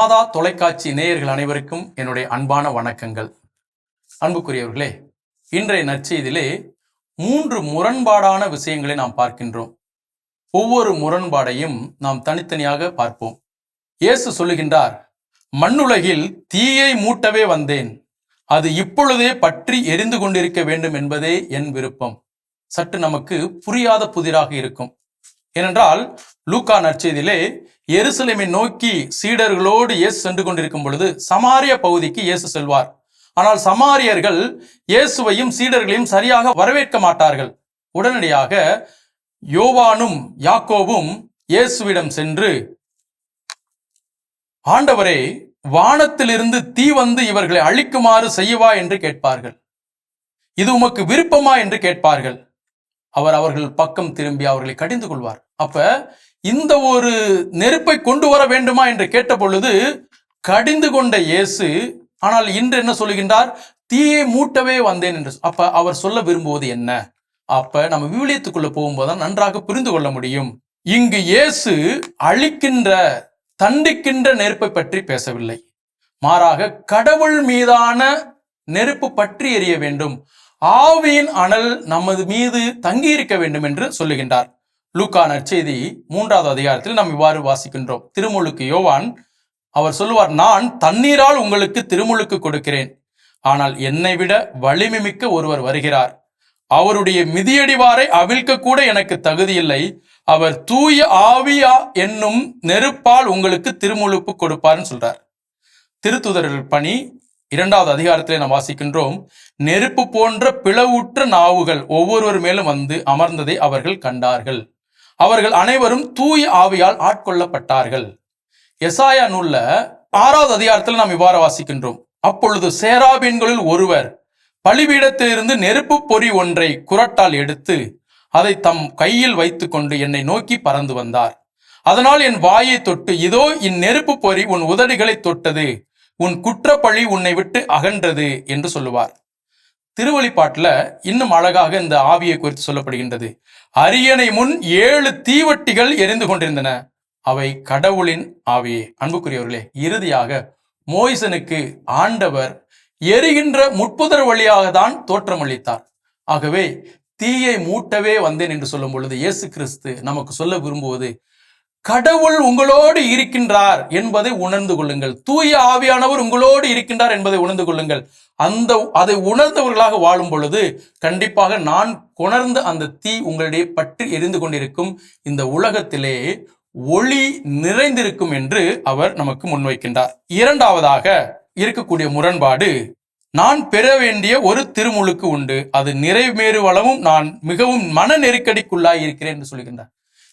மாதா தொலைக்காட்சி நேயர்கள் அனைவருக்கும் என்னுடைய அன்பான வணக்கங்கள். அன்புக்குரியவர்களே இன்றைய நற்செய்தியிலே மூன்று முரண்பாடான விஷயங்களை நாம் பார்க்கின்றோம். ஒவ்வொரு முரண்பாடையும் நாம் தனித்தனியாக பார்ப்போம். இயேசு சொல்லுகின்றார் மண்ணுலகில் தீயை மூட்டவே வந்தேன். அது இப்பொழுதே பற்றி எரிந்து கொண்டிருக்க வேண்டும் என்பதே என் விருப்பம். சற்று நமக்கு புரியாத புதிராக இருக்கும். ஏனென்றால் லூக்கா நற்செய்தியிலே எருசலேமை நோக்கி சீடர்களோடு இயேசு சென்று கொண்டிருக்கும் பொழுது சமாரிய பகுதிக்கு இயேசு செல்வார். ஆனால் சமாரியர்கள் இயேசுவையும் சீடர்களையும் சரியாக வரவேற்க மாட்டார்கள். உடனடியாக யோவானும் யாக்கோவும் இயேசுவிடம் சென்று ஆண்டவரே வானத்திலிருந்து தீ வந்து இவர்களை அழிக்குமாறு செய்யவா என்று கேட்பார்கள். இது உமக்கு விருப்பமா? என்று கேட்பார்கள். அவர் அவர்கள் பக்கம் திரும்பி அவர்களை கடிந்து கொள்வார். அப்ப இந்த ஒரு நெருப்பை கொண்டு வர வேண்டுமா என்று கேட்ட பொழுது கடிந்து கொண்ட இயேசு ஆனால் இன்று என்ன சொல்லுகின்றார்? தீயை மூட்டவே வந்தேன் என்று அப்ப அவர் சொல்ல விரும்புவது என்ன? அப்ப நம்ம விவிலியத்துக்குள்ள போகும்போது நன்றாக புரிந்து கொள்ள முடியும். இங்கு இயேசு அழிக்கின்ற தண்டிக்கின்ற நெருப்பை பற்றி பேசவில்லை. மாறாக கடவுள் மீதான நெருப்பு பற்றி எரிய வேண்டும். ஆவியின் அனல் நமது மீது தங்கியிருக்க வேண்டும் என்று சொல்லுகின்றார். லூக்கா நற்செய்தி மூன்றாவது அதிகாரத்தில் நாம் இவ்வாறு வாசிக்கின்றோம். திருமுழுக்கு யோவான் அவர் சொல்லுவார் நான் தண்ணீரால் உங்களுக்கு திருமுழுக்கு கொடுக்கிறேன். ஆனால் என்னை விட வலிமை மிக்க ஒருவர் வருகிறார். அவருடைய மிதியடிவாரை அவிழ்க்க கூட எனக்கு தகுதியில்லை. அவர் தூய ஆவியா என்னும் நெருப்பால் உங்களுக்கு திருமுழுப்பு கொடுப்பார்னு சொல்றார். திருத்துதர்கள் பணி இரண்டாவது அதிகாரத்திலே நாம் வாசிக்கின்றோம் நெருப்பு போன்ற பிளவுற்ற நாவுகள் ஒவ்வொருவர் மேலும் வந்து அமர்ந்ததை அவர்கள் கண்டார்கள். அவர்கள் அனைவரும் தூய ஆவியால் ஆட்கொள்ளப்பட்டார்கள். எசாயா நூல்ல ஆறாவது அதிகாரத்தில் நாம் இவ்வாறு வாசிக்கின்றோம். அப்பொழுது சேராபீன்களில் ஒருவர் பலிபீடத்திலிருந்து நெருப்பு பொறி ஒன்றை குரட்டால் எடுத்து அதை தம் கையில் வைத்துக்கொண்டு என்னை நோக்கி பறந்து வந்தார். அதனால் என் வாயை தொட்டு இதோ இந்நெருப்பு பொறி உன் உதடுகளை தொட்டது உன் குற்றப்பழி உன்னை விட்டு அகன்றது என்று சொல்லுவார். திருவழிப்பாட்டுல இன்னும் அழகாக இந்த ஆவியை குறித்து சொல்லப்படுகின்றது. அரியணை முன் ஏழு தீவட்டிகள் எரிந்து கொண்டிருந்தன. அவை கடவுளின் ஆவியே. அன்புக்குரியவர்களே இறுதியாக மோய்சனுக்கு ஆண்டவர் எரிகின்ற முட்புதர் வழியாக தான் தோற்றமளித்தார் ஆகவே தீயை மூட்டவே வந்தேன் என்று சொல்லும் பொழுது இயேசு கிறிஸ்து நமக்கு சொல்ல விரும்புவது கடவுள் உங்களோடு இருக்கின்றார் என்பதை உணர்ந்து கொள்ளுங்கள். தூய ஆவியானவர் உங்களோடு இருக்கின்றார் என்பதை உணர்ந்து கொள்ளுங்கள். அந்த அதை உணர்ந்தவர்களாக வாழும் பொழுது கண்டிப்பாக நான் கொணர்ந்த அந்த தீ உங்களிடையே பற்றி எரிந்து கொண்டிருக்கும் இந்த உலகத்திலே ஒளி நிறைந்திருக்கும் என்று அவர் நமக்கு முன்வைக்கின்றார். இரண்டாவதாக இருக்கக்கூடிய முரண்பாடு நான் பெற வேண்டிய ஒரு திருமுழுக்கு உண்டு. அது நிறைவேறுவளவும் நான் மிகவும் மன நெருக்கடிக்குள்ளாய் இருக்கிறேன் என்று சொல்கின்றார்.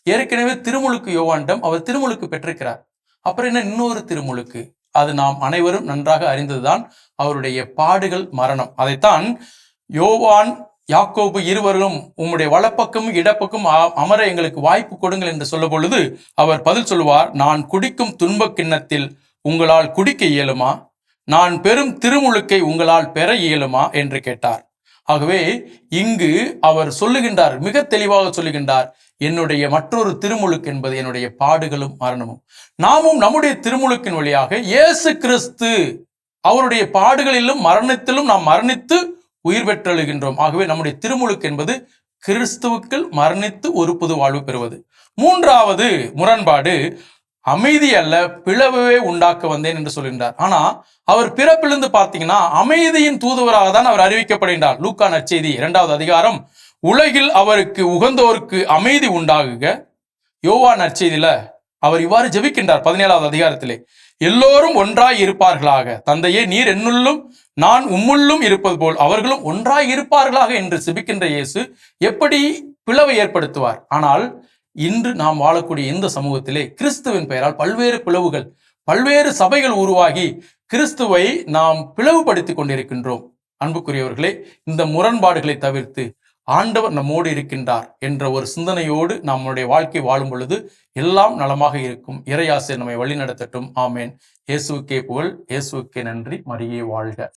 ஏற்கனவே திருமுழுக்கு யோவாண்டம் அவர் திருமுழுக்கு பெற்றிருக்கிறார். அப்புறம் என்ன? இன்னொரு திருமுழுக்கு. அது நாம் அனைவரும் நன்றாக அறிந்ததுதான் அவருடைய பாடுகள் மரணம். அதைத்தான் யோவான் யாக்கோபு இருவரும் உம்முடைய வலப்பக்கம் இடப்பக்கம் அமர எங்களுக்கு வாய்ப்பு கொடுங்கள் என்று சொல்லும் பொழுது அவர் பதில் சொல்லுவார் நான் குடிக்கும் துன்பக் கிண்ணத்தில் உங்களால் குடிக்க இயலுமா? நான் பெரும் திருமுழுக்கை உங்களால் பெற இயலுமா? என்று கேட்டார். ஆகவே இங்கு அவர் சொல்லுகின்றார் மிக தெளிவாக சொல்லுகின்றார் என்னுடைய மற்றொரு திருமுழுக்கு என்பது என்னுடைய பாடுகளும் மரணமும். நாமும் நம்முடைய திருமுழுக்கின் வழியாக இயேசு கிறிஸ்து அவருடைய பாடுகளிலும் மரணத்திலும் நாம் மரணித்து உயிர் பெற்றெழுகின்றோம். ஆகவே நம்முடைய திருமுழுக்கு என்பது கிறிஸ்துவுக்குள் மரணித்து ஒரு புது வாழ்வு பெறுவது. மூன்றாவது முரண்பாடு அமைதி அல்ல பிளவுவே உண்டாக்க வந்தேன் என்று சொல்கின்றார். ஆனா அவர் பிறப்பிலிருந்து பார்த்தீங்கன்னா அமைதியின் தூதுவராக தான் அவர் அறிவிக்கப்படுகின்றார். லூக்கா நற்செய்தி இரண்டாவது அதிகாரம். உலகில் அவருக்கு உகந்தோருக்கு அமைதி உண்டாகுக. யோவா நற்செய்தியில அவர் இவ்வாறு ஜபிக்கின்றார். பதினேழாவது அதிகாரத்திலே எல்லோரும் ஒன்றாய் இருப்பார்களாக. தந்தையே நீர் என்னுள்ளும் நான் உம்முள்ளும் இருப்பது போல் அவர்களும் ஒன்றாய் இருப்பார்களாக என்று சிபிக்கின்ற இயேசு எப்படி பிளவை ஏற்படுத்துவார். ஆனால் இன்று நாம் வாழக்கூடிய இந்த சமூகத்திலே கிறிஸ்துவின் பெயரால் பல்வேறு பிளவுகள் பல்வேறு சபைகள் உருவாகி கிறிஸ்துவை நாம் பிளவுபடுத்திக் கொண்டிருக்கின்றோம். அன்புக்குரியவர்களே இந்த முரண்பாடுகளை தவிர்த்து ஆண்டவர் நம்மோடு இருக்கின்றார் என்ற ஒரு சிந்தனையோடு நம்முடைய வாழ்க்கை வாழும் பொழுது எல்லாம் நலமாக இருக்கும். இறையாசிரியர் நம்மை வழிநடத்தட்டும். ஆமேன். இயேசுக்கே புகழ். இயேசுக்கே நன்றி. மரியே வாழ்க.